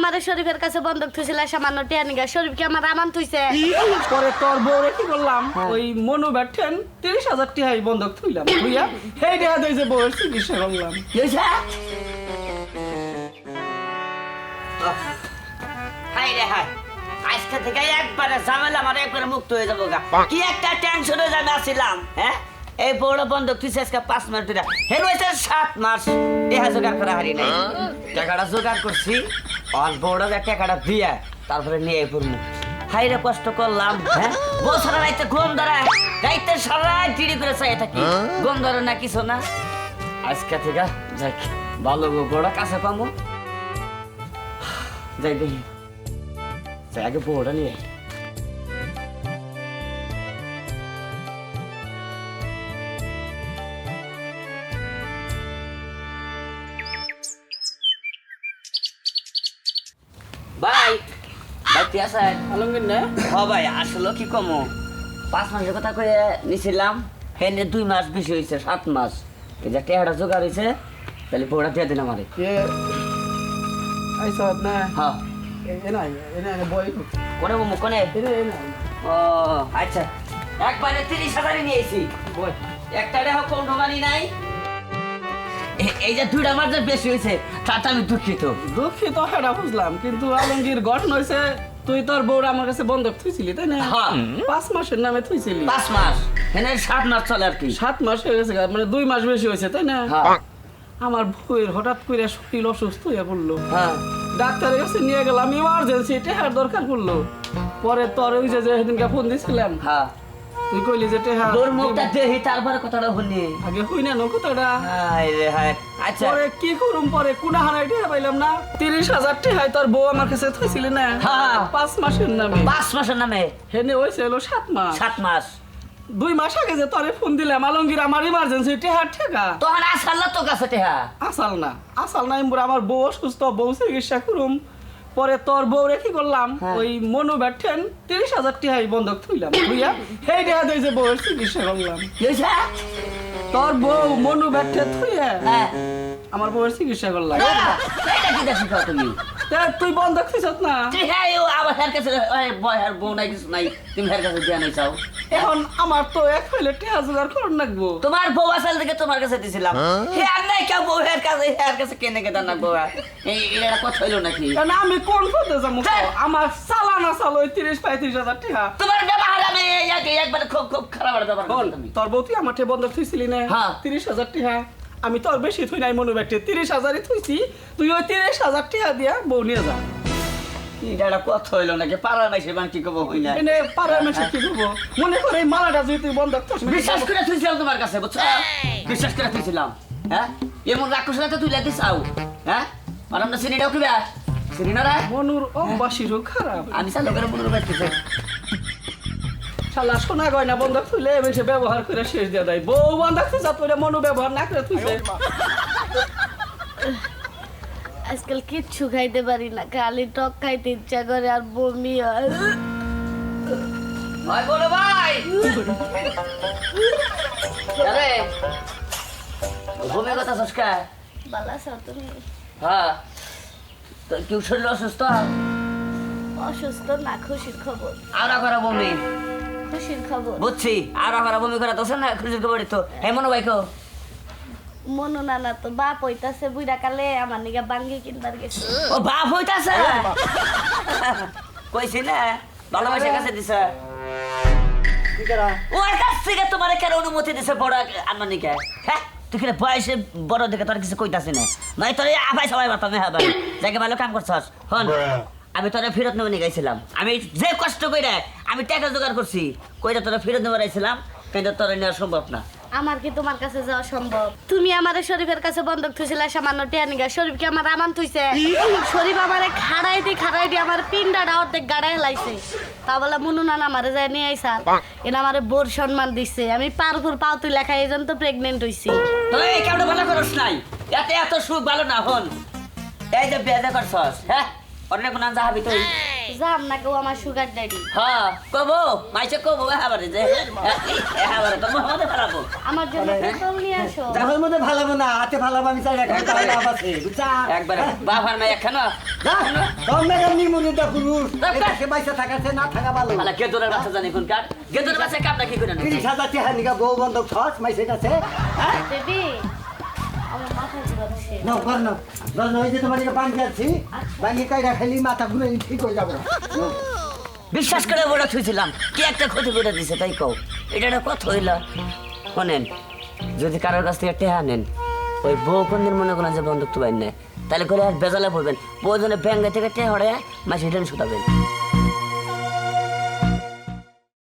আমাদের শরীফের কাছে বন্ধক থুইছিলে সামান্য টিয়া নিগা। শরীফ কি আমার আমান থুইছে। পরে তোর বউরে কি করলাম ওই মনু ব্যাঠেন তিরিশ হাজার টিহাই বন্ধক থুইলাম। থুইয়া সেই টাকা দিয়ে যে বউয়ের চিকিৎসা করলাম। কি হয়েছে হাই রে হাই আজকে থেকে একবারে ঝামেলা আমার একবারে মুক্ত হয়ে যাব গা। কি একটা টেনশনে জানা ছিলাম হ্যাঁ? এই বড় বন্ধক তুই আজকে পাঁচ মাস ধরে হে সাত মাস। দেহা জোগাড় করা হারি নাই। টাকাটা জোগাড় করছি। আর বড় টাকাটা দিয়ে তারপরে নিয়ে পড়ব হাই রে কষ্ট করলাম হ্যাঁ? বউ সারা রাইতে ঘুম ধরা রাইতে সারা চিড়ি করে চাই থাকি। ঘুম ধরে না কিছু না। আজকে থেকে যাক ভালো বড় কাছে পাবো যাই দেখি। আগে বউটা নিয়ে আলমগীর না? হ ভাই আসলে কি কমো? পাঁচ মাসের কথা কয়ে নিছিলাম হেনে দুই মাস বেশি হয়েছে সাত মাস। এই যে টেহাটা জোগাড় হয়েছে তাহলে দিয়ে দিন আমারে। না। হ্যাঁ কোনে বমু কোনে? ও আচ্ছা। একবারে তিরিশ হাজারই নিয়েছি। একটা ঢোকানি নাই। এই যে দুইটা মাস যে বেশি হয়েছে তাতে আমি দুঃখিত। দুঃখিত হেডা বুঝলাম কিন্তু আলমগীর গঠন হয়েছে তুই তোর বউরা আমার কাছে বন্ধক থুইছিলি তাই না? হ্যাঁ। পাঁচ মাসের নামে থুইছিলি। পাঁচ মাস। এনে সাত মাস চলে আর কি। সাত মাস হয়ে গেছে মানে দুই মাস বেশি হয়েছে তাই না? হ্যাঁ। আমার বউয়ের হঠাৎ করে শরীর অসুস্থ হয়ে পড়ল। হ্যাঁ। ডাক্তারের কাছে নিয়ে গেলাম ইমার্জেন্সি টেহার দরকার পড়ল। পরে তোর ওই যে যেদিনকে ফোন দিছিলাম হ্যাঁ। তুই কইলি যে টেহা তোর মুখটা দেখি তারপরে কথাটা শুনি আগে হই না হায় রে আচ্ছা। পরে কি করুম পরে? কোনা টেহা পাইলাম না। তিরিশ হাজার টেহাই তোর বউ আমার কাছে থইছিলি না। হ্যাঁ। পাঁচ মাসের নামে। পাঁচ মাসের নামে? হেনে হলো মাস। সাত মাস। দুই মাস আগে যে তোরে ফোন দিলাম আলমগীর আমার ইমার্জেন্সি টেহার ঠেকা। তখন আসাল না তো কাছে টেহা? আসাল না। আসাল না আমার বউ অসুস্থ বউ চিকিৎসা করুম। পরে তোর বউ রেখে করলাম হ্যাঁ। ওই মনু ব্যাঠেন তিরিশ হাজার টিহাই বন্ধক থুইলাম বুঝিয়া সেই দেখা দিয়ে যে বউয়ের চিকিৎসা করলাম। তোর বউ মনু ব্যাঠে তুই হ্যাঁ। আমার বউয়ের চিকিৎসা করলাম এটা কি দেখি তুমি? তুই বন্ধক থুইছত না? তুই হ্যাঁ ও আবার হের কাছে ওই বয় বউ নাই কিছু নাই তুমি হের কাছে দিয়া নাই চাও। এখন আমার তো এক ফেলে টেহা জোগাড় করুন লাগবো। তোমার বউ আসাল থেকে তোমার কাছে দিছিলাম। হে আর নাই কেউ বউ হের কাছে হের কাছে কেনে কেদার না বউ? এই এটা কথা হইল নাকি? কারণ আমি কোন পথে যাব? হ্যাঁ। আমার চালানা চাল ওই তিরিশ পঁয়ত্রিশ হাজার টাকা তোমার ব্যবহার আমি একবার খুব খুব খারাপ ব্যবহার তোর বউ তুই আমার ঠে বন্ধক থুইছিলি না? হ্যাঁ। তিরিশ হাজার টাকা আমি তোর বেশি থুই নাই মনু ব্যাটে তিরিশ হাজারই থুইছি তুই ওই তিরিশ হাজার টাকা দিয়া বউ নিয়ে যা। এটা একটা হইল নাকি? পাড়ার মাইসে মানে কি কব হই না এনে পাড়ার মেশে কি করব মনে করে এই মালাটা যদি তুই বন্ধক থুস বিশ্বাস করে তুইছিলাম তোমার কাছে বুঝছ? বিশ্বাস করে তুইছিলাম হ্যাঁ? এমন রাক্ষস রাতে তুই হ্যাঁ? আর আমরা সিনিটাও মনুর খারাপ। আমি চালু করে রাখতেছে শালা সোনা গয়না বন্ধক থুইলে বেশি ব্যবহার করে শেষ দিয়ে দেয়। বউ বন্ধক থুইছা তুই মনু ব্যবহার না করে তুইছে আজকাল কিচ্ছু খাইতে পারি না খালি টক খাইতে ইচ্ছা করে আর বমি হয়। ভাই বলো ভাই। আরে ঘুমে কথা সস্কা বালা তুমি। হ্যাঁ। তো কেউ শরীর অসুস্থ? অসুস্থ না খুশির খবর। আর করা বমি। খুশির খবর? বুঝছি। আর করা বমি করা তো না খুশির খবর তো। হ্যাঁ মনে ভাই কো মনু নানা তো বাপ হইতাছে বুইরা কালে আমার নিগা বাঙ্গি কিনবার গেছে। ও বাপ হইতাছে? কইছি না ভালোবাসার কাছে দিছে। ওর কাছ থেকে তোমার কেন অনুমতি দিছে বড় আনমানিকে হ্যাঁ তুই কিনা বয়সে বড় দেখে তোর কিছু কইতাছি না? নয় তোর আবাই সবাই বাতামে হ্যাঁ ভাই যাকে ভালো কাম করছস হন। আমি তোরা ফেরত নেবে নিয়ে গেছিলাম। আমি যে কষ্ট কইরা আমি টাকা জোগাড় করছি কইরা তোরা ফেরত নেবে রাইছিলাম কিন্তু তোরা নেওয়া সম্ভব না। আমার কি তোমার কাছে যাওয়া সম্ভব? তুমি আমারে শরীফের কাছে বন্ধক থুইছিলা সামান্য টিয়া নিগা। শরীফ কি আমার আমান থুইছে? শরীফ আমারে খাড়াই দি খাড়াই দি আমার পিন্ডাটা অর্ধেক গাড়াই লাইছে। তা বলে মুনু নানা আমারে যায় নিয়ে আইসা। এনা আমারে বোর সম্মান দিছে আমি পারপুর পাও তুই লেখা এই জন্য তো প্রেগনেন্ট হইছি। তো এই কেমন ভালো করস নাই? এত এত সুখ ভালো না হন। এই যে বেদে করছস হ্যাঁ? অন্য কোন যাহাবি তুই? যাম না কেউ আমার সুগার ড্যাডি হ্যাঁ কবো? মাইছে কবো এবারে যে। এবারে তো মোহাম্মদে ফেলাবো। আমার জন্য পেট্রোল নিয়ে আসো। দেখার মধ্যে ভালো না হাতে ভালো আমি চাই রাখা তাহলে লাভ আছে বুঝছা? একবারে বাবার মা একখানা কম মেঘার নিমুনিটা পুরুষ সে পয়সা থাকাছে না থাকা ভালো। শালা গেদরের বাচ্চা জানি কোন কার? গেদরের বাচ্চা কামটা কি করে তিরিশ হাজার টাকা নিকা বউ বন্ধক ছস মাইসের কাছে হ্যাঁ? বেবি নাও নাও। যে তোমার মাথা ঘুরে ঠিক হয়ে যাব। বিশ্বাস করে বড় থুইছিলাম কি একটা ক্ষতি করে দিছে তাই কও। এটা একটা কথা হইল। শোনেন যদি কারোর কাছ থেকে টেহা নেন ওই বউ কোনদিন মনে করেন যে বন্ধুত্ব বাইন নেয় তাহলে করে আর বেজালে পড়বেন প্রয়োজনে ব্যাঙ্গে থেকে টেহা হরে মাসে ঋণ শুধাবেন।